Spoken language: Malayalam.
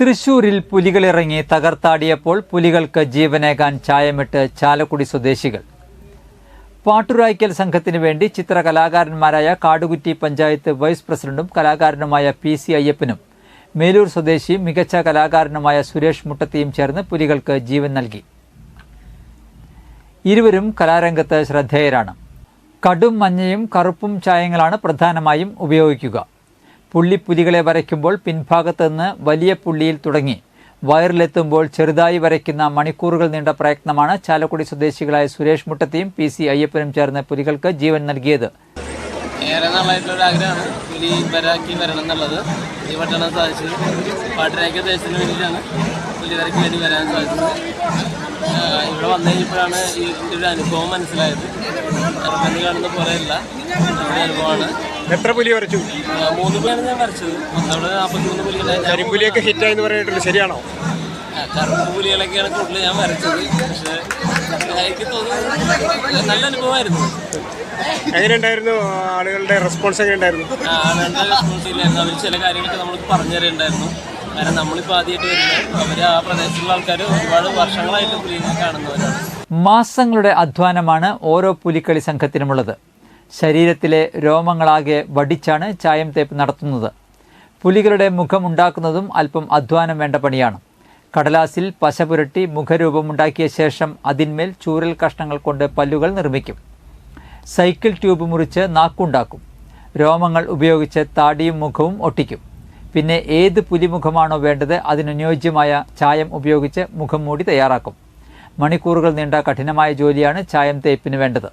തൃശൂരിൽ പുലികളിറങ്ങി തകർത്താടിയപ്പോൾ പുലികൾക്ക് ജീവനേകാൻ ചായമിട്ട് ചാലക്കുടി സ്വദേശികൾ. പാട്ടുരായ്ക്കൽ സംഘത്തിന് വേണ്ടി ചിത്രകലാകാരന്മാരായ കാടുകുറ്റി പഞ്ചായത്ത് വൈസ് പ്രസിഡന്റും കലാകാരനുമായ പി സി അയ്യപ്പനും മേലൂർ സ്വദേശിയും മികച്ച കലാകാരനുമായ സുരേഷ് മുട്ടത്തിയും ചേർന്ന് പുലികൾക്ക് ജീവൻ നൽകി. ഇരുവരും കലാരംഗത്ത് ശ്രദ്ധേയരാണ്. കടും മഞ്ഞയും കറുപ്പും ചായങ്ങളാണ് പ്രധാനമായും ഉപയോഗിക്കുക. പുള്ളിപ്പുലികളെ വരയ്ക്കുമ്പോൾ പിൻഭാഗത്ത് നിന്ന് വലിയ പുള്ളിയിൽ തുടങ്ങി. വയറിലെത്തുമ്പോൾ ചെറുതായി വരയ്ക്കുന്ന മണിക്കൂറുകൾ നീണ്ട പ്രയത്നമാണ് ചാലക്കുടി സ്വദേശികളായ സുരേഷ് മുട്ടത്തിയും പി സി അയ്യപ്പനും ചേർന്ന് പുലികൾക്ക് ജീവൻ നൽകിയത്. ഏറെ നാളായിട്ടുള്ള ആഗ്രഹമാണ് പുലി വരാക്കി വരണം എന്നുള്ളത്. ഈ വട്ടണം സാധിച്ചത്. പാട്ടരാക്കിയ ദേശത്തിന് വേണ്ടിയിട്ടാണ് പുലി വരയ്ക്ക് വേണ്ടി വരാൻ സാധിച്ചത്. ഇവിടെ വന്നു കഴിഞ്ഞപ്പോഴാണ് ഈ ഒരു അനുഭവം മനസ്സിലായത്. കണ്ണി കാണുന്ന പോലെയല്ല. അനുഭവമാണ് എത്ര പുലി വരച്ചു? മൂന്ന് പുലിയാണ് ഞാൻ വരച്ചത്. മൊത്തം നാൽപ്പത്തി മൂന്ന് പുലികളെ കരിമ്പുലിയൊക്കെ ഹിറ്റായി എന്ന് പറഞ്ഞിട്ടുണ്ട്. ശരിയാണോ? കറുപ്പ് പുലികളൊക്കെയാണ് കൂടുതൽ ഞാൻ വരച്ചത്. പക്ഷേ എനിക്ക് തോന്നുന്നു നല്ല അനുഭവമായിരുന്നു. എങ്ങനെയുണ്ടായിരുന്നു? ആളുകളുടെ റെസ്പോൺസ് എങ്ങനെ ഉണ്ടായിരുന്നു ആളുകളുടെ ഇല്ല അവർ ചില കാര്യങ്ങളൊക്കെ നമ്മൾ പറഞ്ഞു തരുന്നുണ്ടായിരുന്നു കാരണം നമ്മളിപ്പോൾ ആദ്യമായിട്ട് വരുന്നത്. അവർ ആ പ്രദേശത്തുള്ള ആൾക്കാർ ഒരുപാട് വർഷങ്ങളായിട്ട് പുലിനെ കാണുന്നവരാണ്. മാസങ്ങളുടെ അധ്വാനമാണ് ഓരോ പുലിക്കളി സംഘത്തിനുമുള്ളത്. ശരീരത്തിലെ രോമങ്ങളാകെ വടിച്ചാണ് ചായം തേപ്പ് നടത്തുന്നത്. പുലികളുടെ മുഖം ഉണ്ടാക്കുന്നതും അല്പം അധ്വാനം വേണ്ട പണിയാണ്. കടലാസിൽ പശ പുരട്ടി മുഖരൂപമുണ്ടാക്കിയ ശേഷം അതിന്മേൽ ചൂരൽ കഷ്ണങ്ങൾ കൊണ്ട് പല്ലുകൾ നിർമ്മിക്കും. സൈക്കിൾ ട്യൂബ് മുറിച്ച് നാക്കുണ്ടാക്കും. രോമങ്ങൾ ഉപയോഗിച്ച് താടിയും മുഖവും ഒട്ടിക്കും. പിന്നെ ഏത് പുലിമുഖമാണോ വേണ്ടത് അതിനനുയോജ്യമായ ചായം ഉപയോഗിച്ച് മുഖം മൂടി തയ്യാറാക്കും. മണിക്കൂറുകൾ നീണ്ട കഠിനമായ ജോലിയാണ് ചായം തേപ്പിന് വേണ്ടത്.